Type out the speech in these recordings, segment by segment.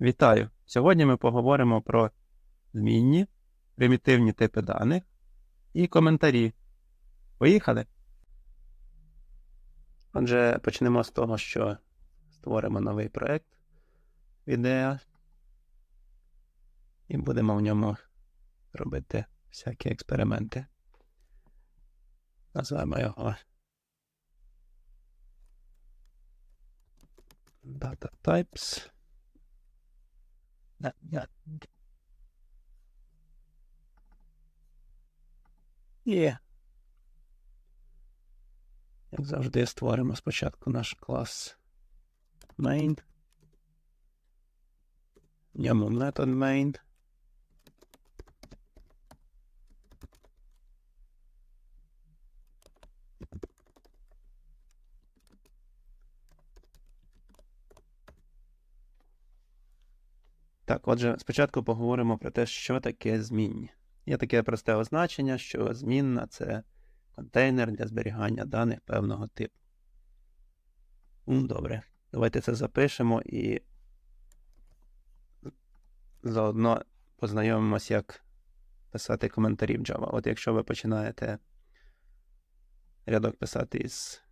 Вітаю! Сьогодні ми поговоримо про змінні, примітивні типи даних і коментарі. Поїхали! Отже, почнемо з того, що створимо новий проект відео і будемо в ньому робити всякі експерименти. Назвемо його Data Types. Да. Є. Як завжди, створимо спочатку наш клас main. В ньому метод main. Так, отже, спочатку поговоримо про те, що таке змінні. Є таке просте означення, що змінна це контейнер для зберігання даних певного типу. Добре, давайте це запишемо і заодно познайомимось, як писати коментарі в Java. От якщо ви починаєте рядок писати із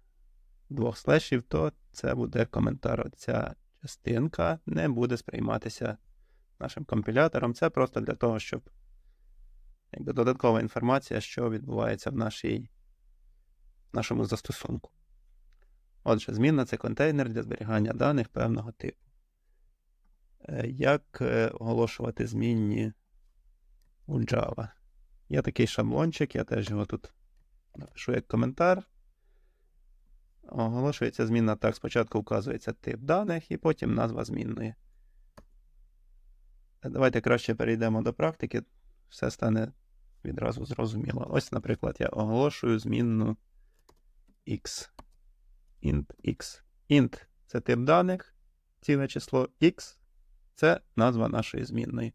двох слешів, то це буде коментар. Ця частинка не буде сприйматися нашим компілятором. Це просто для того, щоб якби, додаткова інформація, що відбувається в нашій, нашому застосунку. Отже, змінна це контейнер для зберігання даних певного типу. Е, Як е, оголошувати змінні у Java? Є такий шаблончик, я теж його тут напишу як коментар. Оголошується змінна так. Спочатку вказується тип даних і потім назва змінної. Давайте краще перейдемо до практики, все стане відразу зрозуміло. Ось, наприклад, я оголошую змінну x. int x. int це тип даних, ціле число x це назва нашої змінної.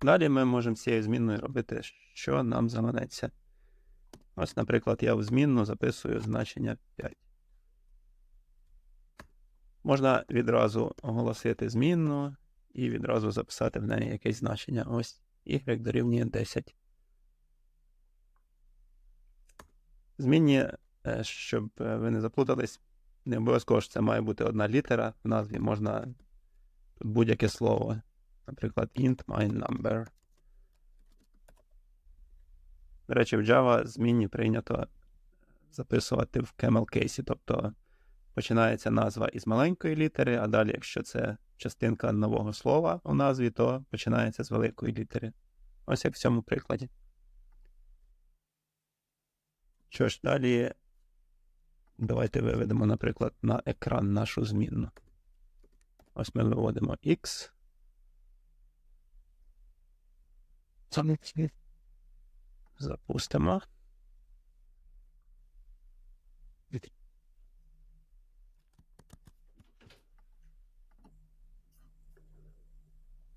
Далі ми можемо з цією змінною робити, що нам заманеться. Ось, наприклад, я в змінну записую значення 5. Можна відразу оголосити змінну і відразу записати в неї якесь значення. Ось y дорівнює 10. Змінні, е, щоб е, ви не заплутались, не обов'язково що це має бути одна літера. В назві можна тут будь-яке слово. Наприклад, int my number. До речі, в Java змінні прийнято записувати в camel кейсі, тобто починається назва із маленької літери, а далі, якщо це частинка нового слова у назві, то починається з великої літери. Ось як в цьому прикладі. Що ж, далі давайте виведемо, наприклад, на екран нашу змінну. Ось ми виводимо X. Запустимо.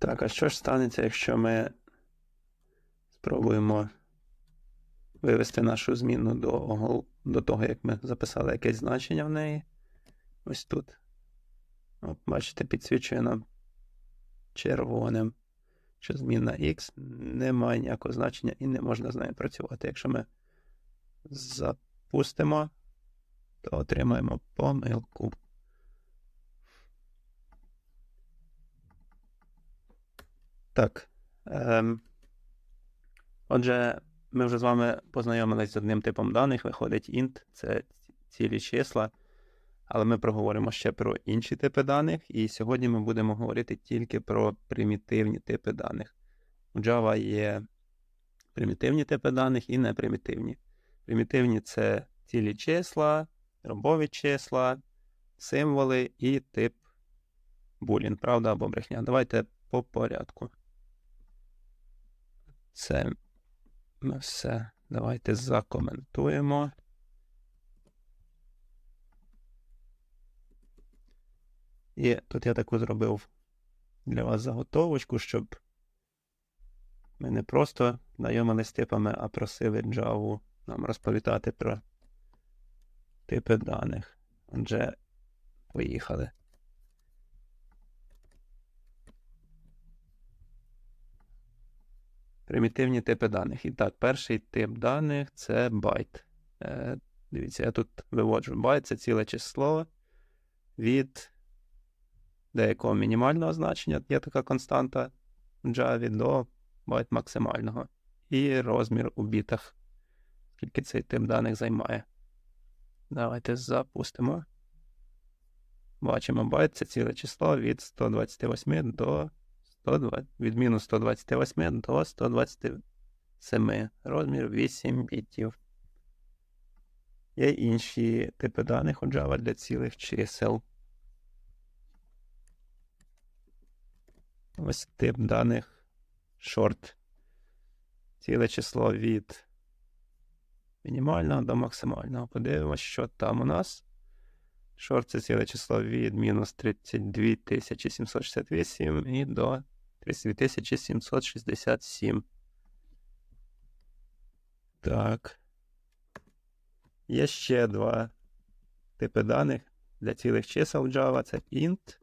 Так, а що ж станеться, якщо ми спробуємо вивести нашу зміну до, до того, як ми записали якесь значення в неї? Ось тут. От, бачите, підсвічує нам червоним, що змінна x не має ніякого значення і не можна з нею працювати. Якщо ми запустимо, то отримаємо помилку. Так. Ем, отже, ми вже з вами познайомились з одним типом даних. Виходить int, це цілі числа. Але ми проговоримо ще про інші типи даних. І сьогодні ми будемо говорити тільки про примітивні типи даних. У Java є примітивні типи даних і непримітивні. Примітивні це цілі числа, ромбові числа, символи і тип булін, правда або брехня. Давайте по порядку. Це ми все. Давайте закоментуємо. І тут я таку зробив для вас заготовочку, щоб ми не просто знайомились з типами, а просили Java нам розповідати про типи даних. Отже, поїхали. Примітивні типи даних. І так, перший тип даних це байт. Е, дивіться, я тут виводжу байт, це ціле число від деякого мінімального значення, є така константа в Java, до байт максимального. І розмір у бітах, скільки цей тип даних займає. Давайте запустимо. Бачимо байт це ціле число від 128 до 120, від мінус 128 до 127. Розмір 8 бітів. Є інші типи даних у Java для цілих чисел. Ось тип даних short. Ціле число від мінімального до максимального. Подивимось, що там у нас. Short це ціле число від мінус 32 768 і до 32 767. Так. Є ще два типи даних для цілих чисел Java. Це int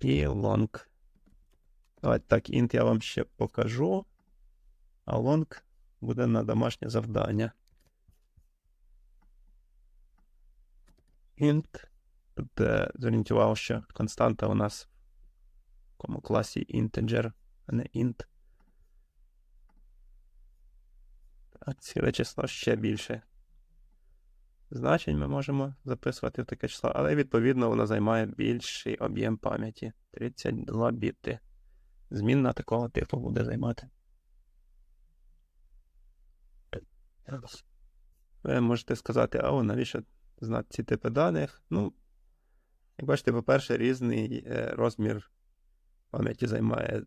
і long. Давайте так, int я вам ще покажу, а long буде на домашнє завдання. int. Тут е, зверніть увагу, що константа у нас якому класі integer, а не int. Так, ціле число ще більше. Значень ми можемо записувати в таке число, але відповідно воно займає більший об'єм пам'яті 32 біти. Змінна такого типу буде займати. Ви можете сказати, а навіщо знати ці типи даних? Ну, як бачите, по-перше, різний е, розмір пам'яті займає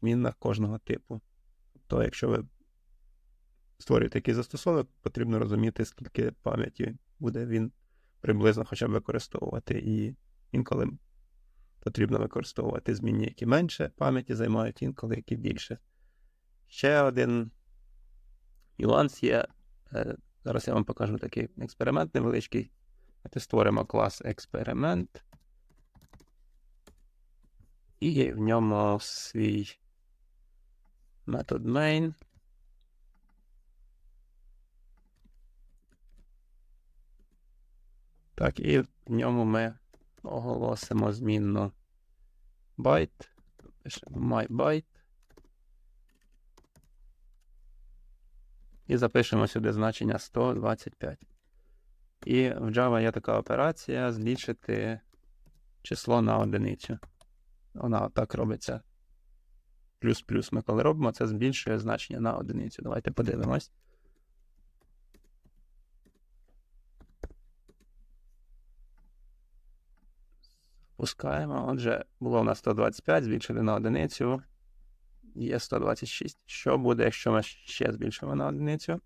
змінна кожного типу. Тобто, якщо ви створюєте такий застосунок, потрібно розуміти, скільки пам'яті буде він приблизно хоча б використовувати. І інколи потрібно використовувати змінні, які менше пам'яті займають, інколи які більше. Ще один нюанс є. Е, зараз я вам покажу такий експеримент невеличкий. Давайте створимо клас експеримент. І в ньому свій метод main. Так, і в ньому ми оголосимо змінну byte. Пишемо myByte. І запишемо сюди значення 125. І в Java є така операція збільшити число на одиницю. Вона так робиться. Плюс-плюс ми коли робимо, це збільшує значення на одиницю. Давайте подивимось. Пускаємо. Отже, було у нас 125, збільшили на одиницю. Є 126. Що буде, якщо ми ще збільшимо на одиницю?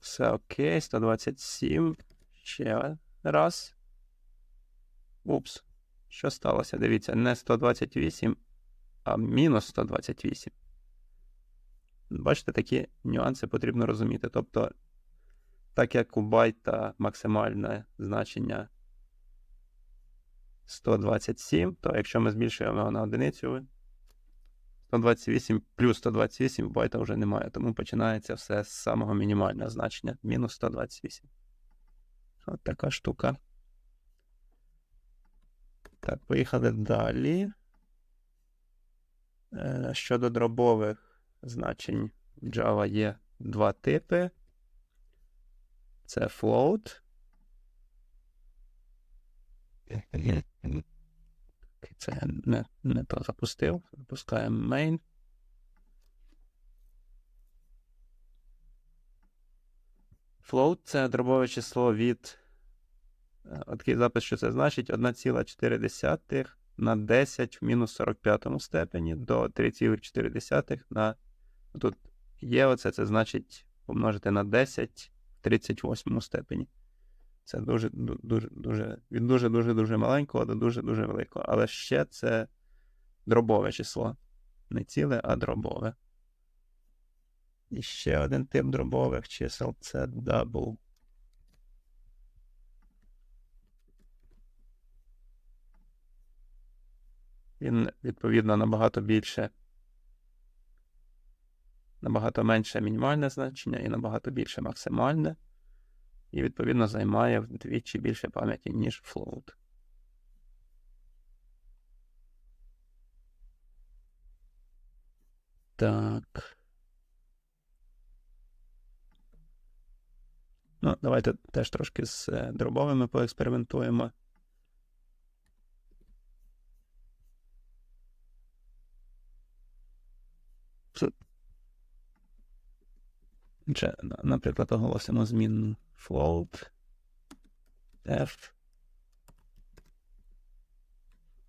Все окей, 127. Ще раз. Упс. Що сталося? Дивіться, не 128, а мінус 128. Бачите, такі нюанси потрібно розуміти. Тобто, так як у байта максимальне значення 127, то якщо ми збільшуємо його на одиницю, 128 плюс 128 байта вже немає, тому починається все з самого мінімального значення мінус 128. От така штука. Так, поїхали далі. Е, щодо дробових значень в Java є два типи. Це float. Це не, не то запустив. Запускаємо main. Float це дробове число від. Е, такий запис, що це значить 1,4 на 10 в мінус 45 степені до 3,4 на. Тут є оце, це значить помножити на 10 в 38 степені. Це дуже дуже дуже від дуже-дуже дуже маленького до дуже-дуже великого. Але ще це дробове число. Не ціле, а дробове. І ще один тип дробових чисел це double. Він відповідно набагато більше, набагато менше мінімальне значення і набагато більше максимальне, і відповідно займає вдвічі більше пам'яті, ніж float. Так. Ну, давайте теж трошки з е, дробовими поекспериментуємо. Це- Чи, наприклад, оголосимо змінну float f.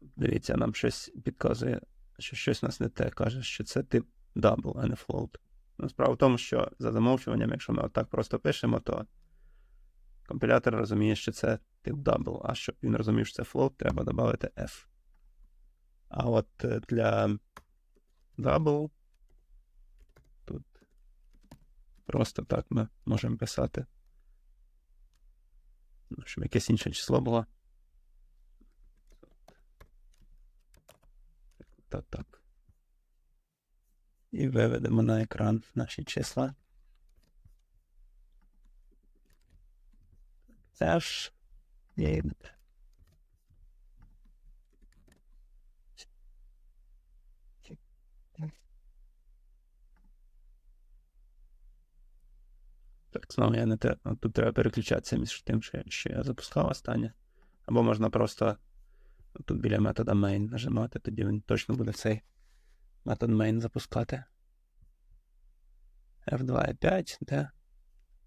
Дивіться, нам щось підказує, що щось у нас не те. Каже, що це тип double, а не float. Ну, справа в тому, що за замовчуванням, якщо ми отак просто пишемо, то компілятор розуміє, що це тип double, а щоб він розумів, що це float, треба додати f. А от е, для double тут просто так ми можемо писати. Ну, щоб якесь інше число було. Так, так. І виведемо на екран наші числа. Це ж є. Так, знову я не те. Тут треба переключатися між тим, що, я запускав останнє. Або можна просто тут біля метода main нажимати, тоді він точно буде цей метод main запускати. F2 і 5, де?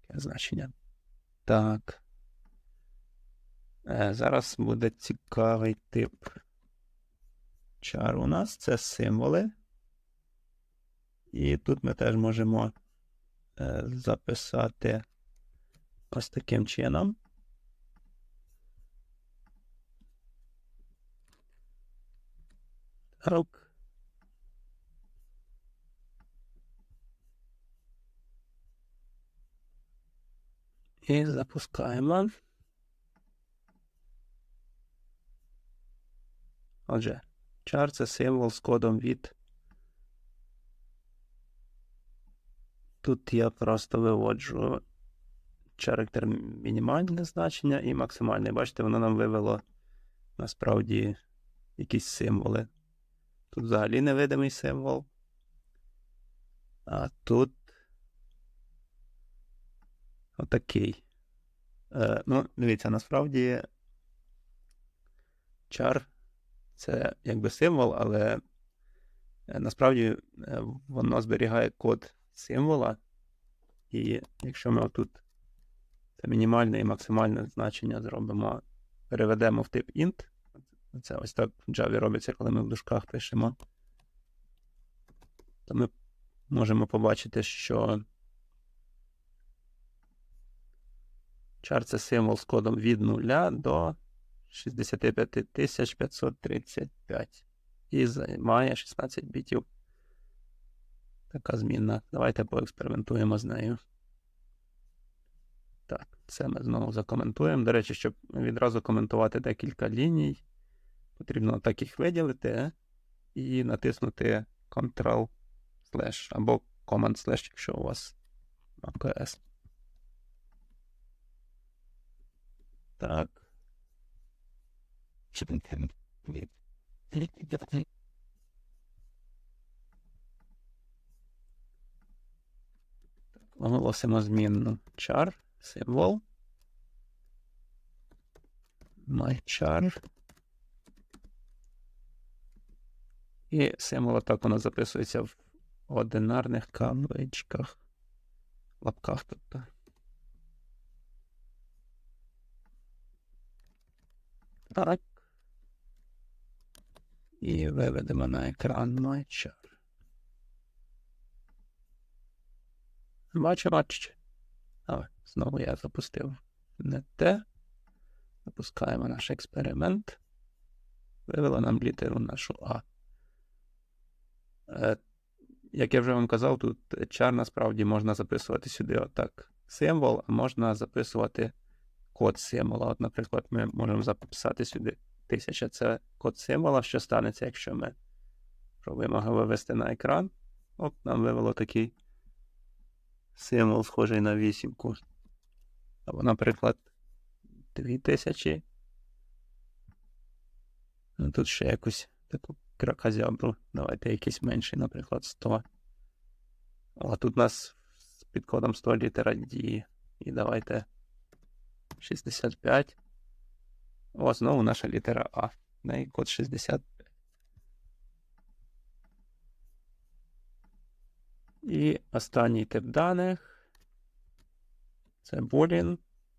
Яке значення? Так. Е, зараз буде цікавий тип char у нас. Це символи. І тут ми теж можемо записати ось таким чином. Так. І запускаємо. Отже, char це символ з кодом від. Тут я просто виводжу характер мінімальне значення і максимальне. Бачите, воно нам вивело насправді якісь символи. Тут взагалі невидимий символ. А тут отакий. Е, ну, дивіться, насправді чар це якби символ, але е, насправді е, воно зберігає код символа. І якщо ми отут це мінімальне і максимальне значення зробимо, переведемо в тип int. Це ось так в Java робиться, коли ми в дужках пишемо. То ми можемо побачити, що char це символ з кодом від 0 до 65535. І займає 16 бітів. Така змінна. Давайте поекспериментуємо з нею. Так, це ми знову закоментуємо. До речі, щоб відразу коментувати декілька ліній, потрібно так їх виділити і натиснути Ctrl slash або Command slash, якщо у вас macOS. Так. Оголосимо змінну char, символ. MyChar. І символ так воно записується в одинарних кавичках. Лапках тобто. Так. І виведемо на екран MyChar. Бачу, бачите. А, знову я запустив не те. Запускаємо наш експеримент. Вивела нам літеру нашу А. Е, як я вже вам казав, тут чар насправді можна записувати сюди отак символ, а можна записувати код символа. От, наприклад, ми можемо записати сюди 1000 це код символа, що станеться, якщо ми пробуємо його вивести на екран. От нам вивело такий символ, схожий на вісімку. Або, наприклад, 2000. Ну, тут ще якусь таку кракозябру. Давайте якийсь менший, наприклад, 100. О, тут у нас з підкодом 100 літера D. І давайте 65. О, знову наша літера А. Неї код 65. І останній тип даних. Це Boolean.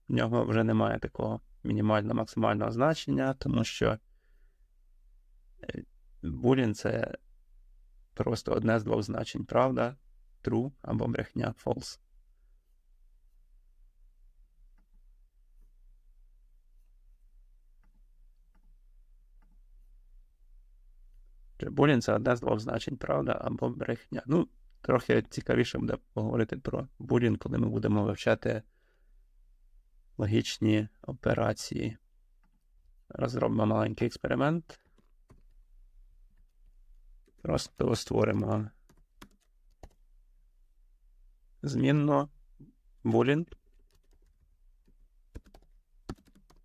В нього вже немає такого мінімально-максимального значення, тому що е, Boolean це просто одне з двох значень, правда, true або брехня false. Boolean це одне з двох значень, правда, або брехня. Ну, трохи цікавіше буде поговорити про Boolean, коли ми будемо вивчати логічні операції. Розробимо маленький експеримент. Просто створимо змінно boolean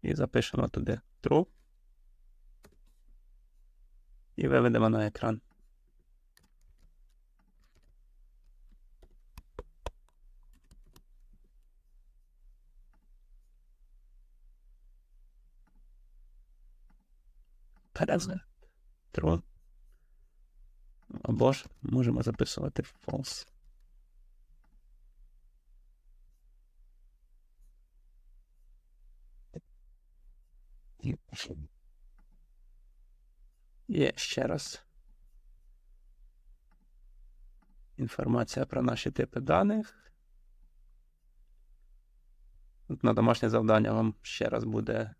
і запишемо туди true. І виведемо на екран. Перезне. True. Або ж можемо записувати false. Є ще раз. Інформація про наші типи даних. На домашнє завдання вам ще раз буде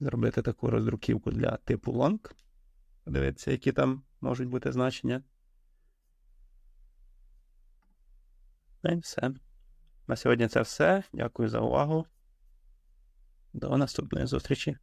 зробити таку роздруківку для типу long. Подивитися, які там можуть бути значення. І все. На сьогодні це все. Дякую за увагу. До наступної зустрічі.